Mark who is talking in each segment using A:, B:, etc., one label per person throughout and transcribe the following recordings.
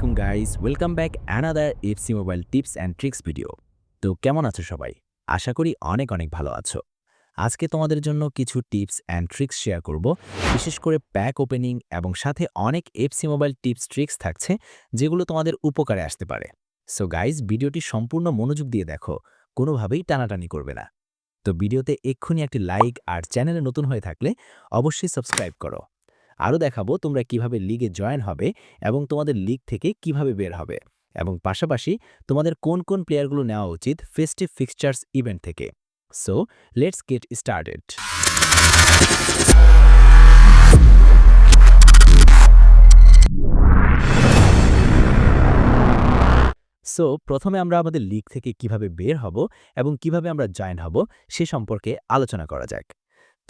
A: আলাইকুম guys welcome back another FC mobile tips and tricks video তো কেমন আছো সবাই? আশা করি অনেক অনেক ভালো আছো। আজকে তোমাদের জন্য কিছু টিপস অ্যান্ড ট্রিক্স শেয়ার করব। বিশেষ করে প্যাক ওপেনিং এবং সাথে অনেক এফসি মোবাইল টিপস ট্রিক্স থাকছে, যেগুলো তোমাদের উপকারে আসতে পারে। সো গাইস ভিডিওটি সম্পূর্ণ মনোযোগ দিয়ে দেখো, কোনোভাবেই টানাটানি করবে না। তো ভিডিওতে এক্ষুনি একটি লাইক আর চ্যানেলে নতুন হয়ে থাকলে অবশ্যই সাবস্ক্রাইব করো। আরও দেখাবো তোমরা কীভাবে লিগে জয়েন হবে এবং তোমাদের লিগ থেকে কীভাবে বের হবে। এবং পাশাপাশি তোমাদের কোন কোন প্লেয়ারগুলো নেওয়া উচিত ফেস্টিভ ফিক্সচার্স ইভেন্ট থেকে। So let's get started so প্রথমে আমরা আমাদের লিগ থেকে কীভাবে বের হব এবং কীভাবে আমরা জয়েন হব সে সম্পর্কে আলোচনা করা যাক।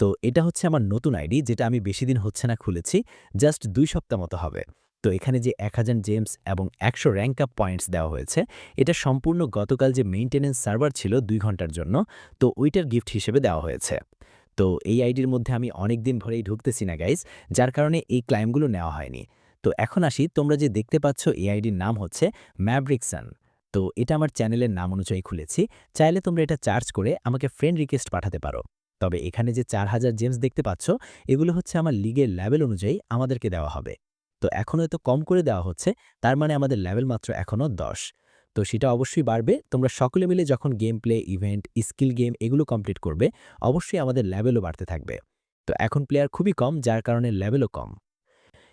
A: তো এটা হচ্ছে আমার নতুন আইডি, যেটা আমি বেশি দিন হচ্ছে না খুলেছি, জাস্ট দুই সপ্তাহ মতো হবে। তো এখানে যে এক হাজার জেমস এবং একশো র্যাঙ্ক আপ পয়েন্টস দেওয়া হয়েছে, এটা সম্পূর্ণ গতকাল যে মেইনটেনেন্স সার্ভার ছিল দুই ঘণ্টার জন্য, তো ওইটার গিফট হিসেবে দেওয়া হয়েছে। তো এই আইডির মধ্যে আমি অনেক দিন ভরেই ঢুকতেছি না গাইজ যার কারণে এই ক্লাইমগুলো নেওয়া হয়নি। তো এখন আসি, তোমরা যে দেখতে পাচ্ছ এই আইডির নাম হচ্ছে ম্যাব্রিকসান তো এটা আমার চ্যানেলের নাম অনুযায়ী খুলেছি, চাইলে তোমরা এটা চার্জ করে আমাকে ফ্রেন্ড রিকোয়েস্ট পাঠাতে পারো। তবে এখানে যে চার হাজার জেমস দেখতে পাচ্ছ, এগুলো হচ্ছে আমার লিগের লেভেল অনুযায়ী আমাদেরকে দেওয়া হবে। তো এখন এত কম করে দেওয়া হচ্ছে, তার মানে আমাদের লেভেল মাত্র এখনও দশ। তো সেটা অবশ্যই বাড়বে। তোমরা সকলে মিলে যখন game play event skill game এগুলো কমপ্লিট করবে, অবশ্যই আমাদের লেভেলও বাড়তে থাকবে। তো এখন প্লেয়ার খুবই কম, যার কারণে লেভেলও কম।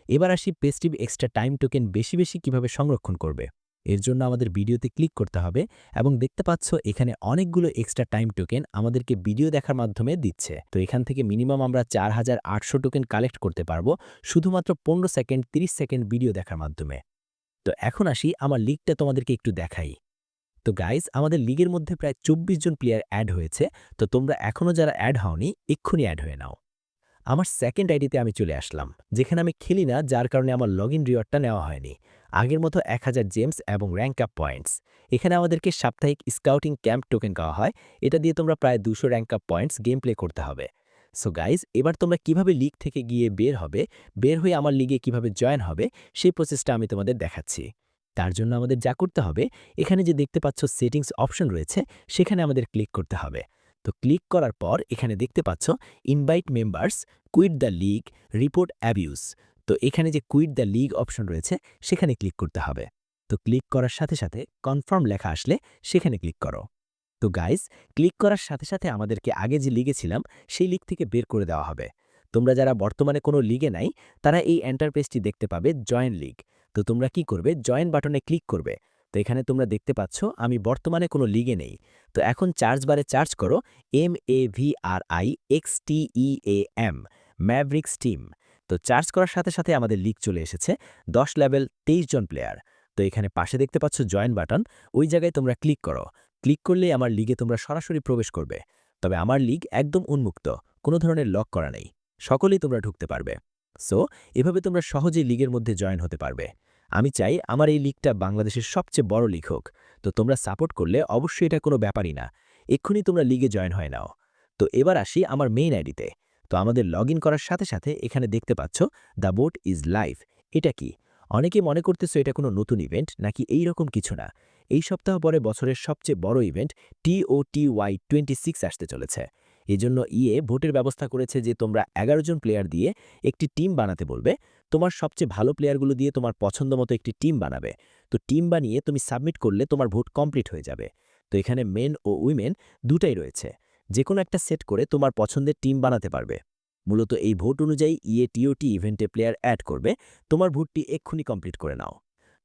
A: এবার আসি পেস্টিভ এক্সট্রা টাইম টোকেন বেশি বেশি কীভাবে সংরক্ষণ করবে? এর জন্য আমাদের ভিডিওতে ক্লিক করতে হবে এবং দেখতে পাচ্ছ এখানে অনেকগুলো এক্সট্রা টাইম টোকেন আমাদেরকে ভিডিও দেখার মাধ্যমে দিচ্ছে। তো এখান থেকে মিনিমাম আমরা চার হাজার আটশো টোকেন কালেক্ট করতে পারব, শুধুমাত্র পনেরো সেকেন্ড 30 সেকেন্ড ভিডিও দেখার মাধ্যমে। তো এখন আসি, আমার লিগটা তোমাদেরকে একটু দেখাই। তো গাইজ আমাদের লিগের মধ্যে প্রায় চব্বিশ জন প্লেয়ার অ্যাড হয়েছে, তো তোমরা এখনও যারা অ্যাড হওনি, এক্ষুনি অ্যাড হয়ে নাও। আমার সেকেন্ড আইডিতে আমি চলে আসলাম, যেখানে আমি খেলি না, যার কারণে আমার লগ ইন রিওয়ার্ডটা নেওয়া হয়নি। আগের মতো এক হাজার জেমস এবং র্যাঙ্ক আপ পয়েন্টস এখানে আমাদেরকে সাপ্তাহিক স্কাউটিং ক্যাম্প টোকেন দেওয়া হয়। এটা দিয়ে তোমরা প্রায় দুশো rank up points game play করতে হবে। সো গাইজ এবার তোমরা কীভাবে লিগ থেকে গিয়ে বের হবে, বের হয়ে আমার লিগে কীভাবে জয়েন হবে, সেই প্রসেসটা আমি তোমাদের দেখাচ্ছি। তার জন্য আমাদের যা করতে হবে, এখানে যে দেখতে পাচ্ছ সেটিংস অপশন রয়েছে, সেখানে আমাদের ক্লিক করতে হবে। তো ক্লিক করার পর এখানে দেখতে পাচ্ছ invite members quit the league report abuse তো এখানে যে কুইট দ্য লিগ অপশন রয়েছে, সেখানে ক্লিক করতে হবে। তো ক্লিক করার সাথে সাথে কনফার্ম লেখা আসলে সেখানে ক্লিক করো। তো গাইজ ক্লিক করার সাথে সাথে আমাদেরকে আগে যে লিগে ছিলাম, সেই লিগ থেকে বের করে দেওয়া হবে। তোমরা যারা বর্তমানে কোনো লিগে নাই, তারা এই এন্টারপ্রেসটি দেখতে পাবে জয়েন লিগ তো তোমরা কি করবে? জয়েন বাটনে ক্লিক করবে। তো এখানে তোমরা দেখতে পাচ্ছ, আমি বর্তমানে কোনো লিগে নেই। তো এখন চার্জ বারে চার্জ করো M A V R I X T E A M Mavrix team তো চার্জ করার সাথে সাথে আমাদের লিগ চলে এসেছে, দশ লেভেল তেইশ জন প্লেয়ার তো এখানে পাশে দেখতে পাচ্ছ জয়েন বাটন ওই জায়গায় তোমরা ক্লিক করো। ক্লিক করলেই আমার লিগে তোমরা সরাসরি প্রবেশ করবে। তবে আমার লিগ একদম উন্মুক্ত, কোনো ধরনের লক করা নেই। সকলেই তোমরা ঢুকতে পারবে। সো এভাবে তোমরা সহজেই লিগের মধ্যে জয়েন হতে পারবে। আমি চাই আমার এই লিগটা বাংলাদেশের সবচেয়ে বড় লিগ হোক। তো তোমরা সাপোর্ট করলে অবশ্যই এটা কোনো ব্যাপারই না। এক্ষুনি তোমরা লিগে জয়েন হয়ে নাও। তো এবার আসি আমার মেইন আইডিতে তো আমাদের লগ করার সাথে সাথে এখানে দেখতে পাচ্ছ দ্য বোট ইজ লাইভ এটা কি? অনেকে মনে করতেছো এটা কোনো নতুন ইভেন্ট নাকি এই রকম কিছু না। এই সপ্তাহ পরে বছরের সবচেয়ে বড় event T O T Y twenty six আসতে চলেছে। এজন্য ইয়ে ভোটের ব্যবস্থা করেছে যে তোমরা এগারো জন প্লেয়ার দিয়ে একটি টিম বানাতে বলবে। তোমার সবচেয়ে ভালো প্লেয়ারগুলো দিয়ে তোমার পছন্দ মতো একটি টিম বানাবে। তো টিম বানিয়ে তুমি সাবমিট করলে তোমার ভোট কমপ্লিট হয়ে যাবে। তো এখানে মেন ও উইমেন দুটাই রয়েছে। যে কোনো একটা সেট করে তোমার পছন্দের টিম বানাতে পারবে। মূলত এই ভোট অনুযায়ী ইয়ে টিওটি ইভেন্টে প্লেয়ার অ্যাড করবে। তোমার ভোটটি এক্ষুনি কমপ্লিট করে নাও।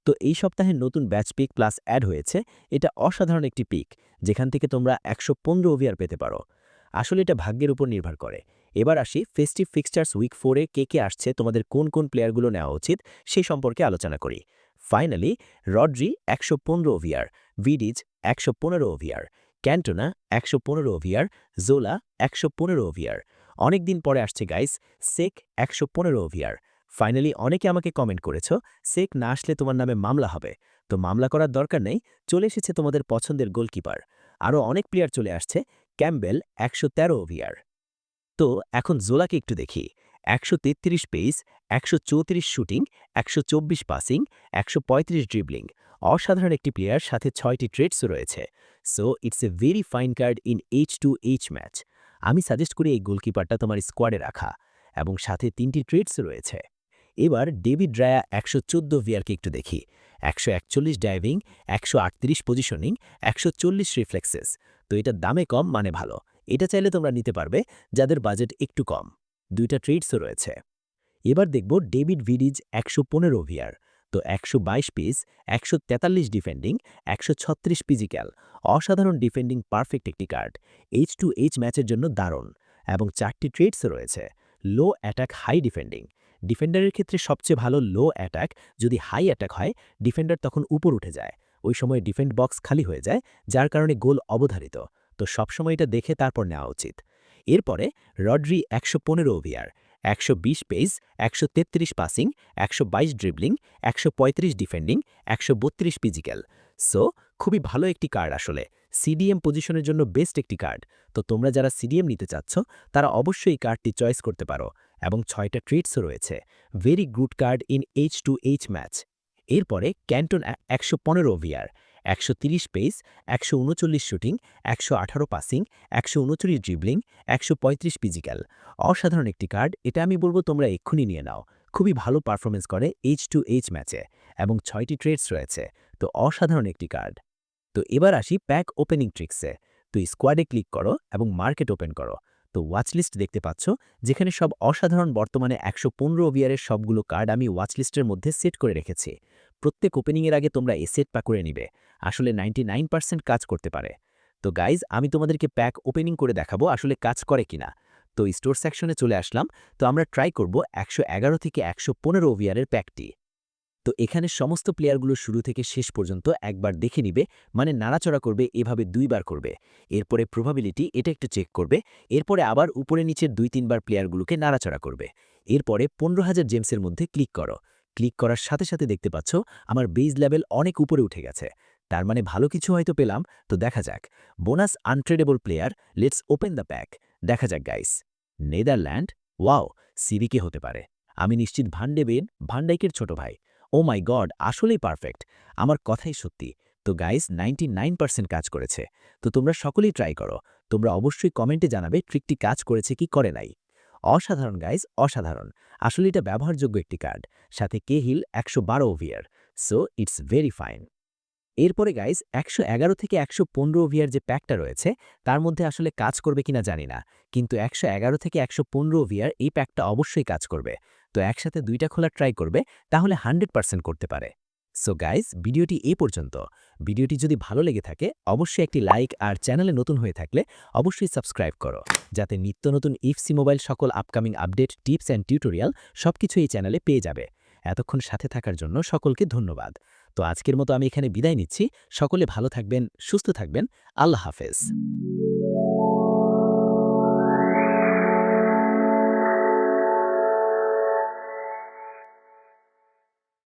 A: তো এই সপ্তাহের নতুন ব্যাচ পিক প্লাস অ্যাড হয়েছে। এটা অসাধারণ একটি পিক, যেখান থেকে তোমরা একশো পনেরো ওভিয়ার পেতে পারো। আসলে এটা ভাগ্যের উপর নির্ভর করে। এবার আসি ফেস্টিভ ফিক্সচার্স উইক ফোরে কে কে আসছে, তোমাদের কোন কোন প্লেয়ারগুলো নেওয়া উচিত সেই সম্পর্কে আলোচনা করি। ফাইনালি রড্রি একশো পনেরো ওভিয়ার ভিডিজ একশো পনেরো ওভিয়ার ক্যান্টোনা একশো পনেরো ওভিয়ার, জোলা একশো পনেরো ওভিয়ার। অনেক দিন পরে আসছে গাইস সেক একশো পনেরো ওভিয়ার। ফাইনালি অনেকে আমাকে কমেন্ট করেছ, সেক না আসলে তোমার নামে মামলা হবে। তো মামলা করার দরকার নেই, চলে এসেছে তোমাদের পছন্দের গোলকিপার আরও অনেক প্লেয়ার চলে আসছে ক্যাম্বেল একশো তেরো ওভিয়ার। তো এখন জোলাকে একটু দেখি। একশো তেত্রিশ পেস একশো চৌত্রিশ শুটিং একশো চব্বিশ পাসিং একশো পঁয়ত্রিশ ড্রিবলিং অসাধারণ একটি প্লেয়ার সাথে ছয়টি ট্রেডসও রয়েছে। So it's a very fine card in H two H match আমি সাজেস্ট করি এই গোলকিপারটা তোমার স্কোয়াডে রাখা এবং সাথে তিনটি ট্রেডস রয়েছে। এবার ডেভিড ড্রায়া একশো চোদ্দ ভিয়ারকে একটু দেখি। একশো একচল্লিশ ডাইভিং একশো আটত্রিশ পজিশনিং একশো চল্লিশ রিফ্লেক্সেস তো এটা দামে কম মানে ভালো। এটা চাইলে তোমরা নিতে পারবে, যাদের বাজেট একটু কম। দুইটা ট্রেডসও রয়েছে। এবার দেখব ডেভিড ভিডিজ একশো পনেরো ভিয়ার তো একশো বাইশ পিস একশো তেতাল্লিশ ডিফেন্ডিং একশো ছত্রিশ ফিজিক্যাল অসাধারণ ডিফেন্ডিং পারফেক্ট একটি কার্ড এইচ টু এইচ ম্যাচের জন্য দারুণ। এবং চারটি ট্রেডসও রয়েছে। লো অ্যাটাক হাই ডিফেন্ডিং ডিফেন্ডারের ক্ষেত্রে সবচেয়ে ভালো লো অ্যাটাক যদি হাই অ্যাটাক হয় ডিফেন্ডার তখন উপর উঠে যায়। ওই সময় ডিফেন্ড বক্স খালি হয়ে যায়, যার কারণে গোল অবধারিত। তো সবসময় এটা দেখে তারপর নেওয়া উচিত। এরপরে রড্রি একশো পনেরো ওভিয়ার একশো বিশ পেস একশো তেত্রিশ পাসিং একশো বাইশ ড্রিবলিং একশো পঁয়ত্রিশ ডিফেন্ডিং একশো বত্রিশ ফিজিক্যাল সো খুবই ভালো একটি কার্ড আসলে। সিডিএম পজিশনের জন্য বেস্ট একটি কার্ড তো তোমরা যারা সিডিএম নিতে চাচ্ছ, তারা অবশ্যই এই কার্ডটি চয়েস করতে পারো। এবং ছয়টা ট্রিটসও রয়েছে। Very good card in H two H match এরপরে ক্যান্টন একশো পনেরো ভিয়ার একশো তিরিশ পেস, একশো উনচল্লিশ শুটিং, একশো আঠারো পাসিং, একশো উনচল্লিশ ড্রিবলিং, একশো পঁয়ত্রিশ ফিজিক্যাল। অসাধারণ একটি কার্ড, এটা আমি বলব তোমরা এক্ষুনি নিয়ে নাও। খুবই ভালো পারফরমেন্স করে এইচ টু এইচ ম্যাচে এবং ছয়টি ট্রেডস রয়েছে, তো অসাধারণ একটি কার্ড। তো এবার আসি প্যাক ওপেনিং ট্রিক্সে তুই স্কোয়াডে ক্লিক করো এবং মার্কেট ওপেন করো। তো ওয়াচলিস্ট দেখতে পাচ্ছ, যেখানে সব অসাধারণ বর্তমানে একশো পনেরো ওভিয়ারের সবগুলো কার্ড আমি ওয়াচলিস্টের মধ্যে সেট করে রেখেছি। প্রত্যেক ওপেনিংয়ের আগে তোমরা এ সেট পা করে নিবে। আসলে নাইনটি কাজ করতে পারে। তো গাইজ আমি তোমাদেরকে প্যাক ওপেনিং করে দেখাবো আসলে কাজ করে কিনা। তো স্টোর সেকশনে চলে আসলাম। তো আমরা ট্রাই করব একশো এগারো থেকে একশো পনেরো ওভিয়ারের প্যাকটি তো এখানে সমস্ত প্লেয়ারগুলো শুরু থেকে শেষ পর্যন্ত একবার দেখে নিবে মানে নাড়াচড়া করবে, এভাবে দুইবার করবে। এরপরে প্রভাবিলিটি এটা একটু চেক করবে। এরপরে আবার উপরে নিচের দুই তিনবার প্লেয়ারগুলোকে নাড়াচড়া করবে। এরপরে পনেরো হাজার জেমসের মধ্যে ক্লিক করো। ক্লিক করার সাথে সাথে দেখতে পাচ্ছ, আমার বেজ লেভেল অনেক উপরে উঠে গেছে। তার মানে ভালো কিছু হয়তো পেলাম, তো দেখা যাক। Bonus untradeable player let's open the pack দেখা যাক গাইস নেদারল্যান্ড ওয়াও সিবিকে হতে পারে। আমি নিশ্চিত ভান্ডেবেন ভান্ডাইকের ছোট ভাই। ও মাই গড আসলেই পারফেক্ট আমার কথাই সত্যি। তো গাইস নাইনটি কাজ করেছে। তো তোমরা সকলেই ট্রাই করো। তোমরা অবশ্যই কমেন্টে জানাবে ট্রিকটি কাজ করেছে কি করে নাই। অসাধারণ গাইজ অসাধারণ। আসলে এটা ব্যবহারযোগ্য একটি কার্ড সাথে কে হিল একশো বারো OVR so it's very fine এরপরে গাইজ একশো এগারো থেকে একশো পনেরো ওভিয়ার যে প্যাকটা রয়েছে, তার মধ্যে আসলে কাজ করবে কিনা জানি না, কিন্তু একশো এগারো থেকে একশো পনেরো ওভিয়ার এই প্যাকটা অবশ্যই কাজ করবে। তো একসাথে দুইটা খোলা ট্রাই করবে, তাহলে হান্ড্রেড পার্সেন্ট করতে পারে। সো গাইজ ভিডিওটি এ পর্যন্ত। ভিডিওটি যদি ভালো লেগে থাকে, অবশ্যই একটি লাইক আর চ্যানেলে নতুন হয়ে থাকলে অবশ্যই সাবস্ক্রাইব করো। যাতে নিত্য নতুন ইফসি মোবাইল সকল upcoming update tips and tutorial সবকিছু এই চ্যানেলে পেয়ে যাবে। এতক্ষণ সাথে থাকার জন্য সকলকে ধন্যবাদ। তো আজকের মতো আমি এখানে বিদায় নিচ্ছি। সকলে ভালো থাকবেন, সুস্থ থাকবেন। আল্লাহ হাফেজ।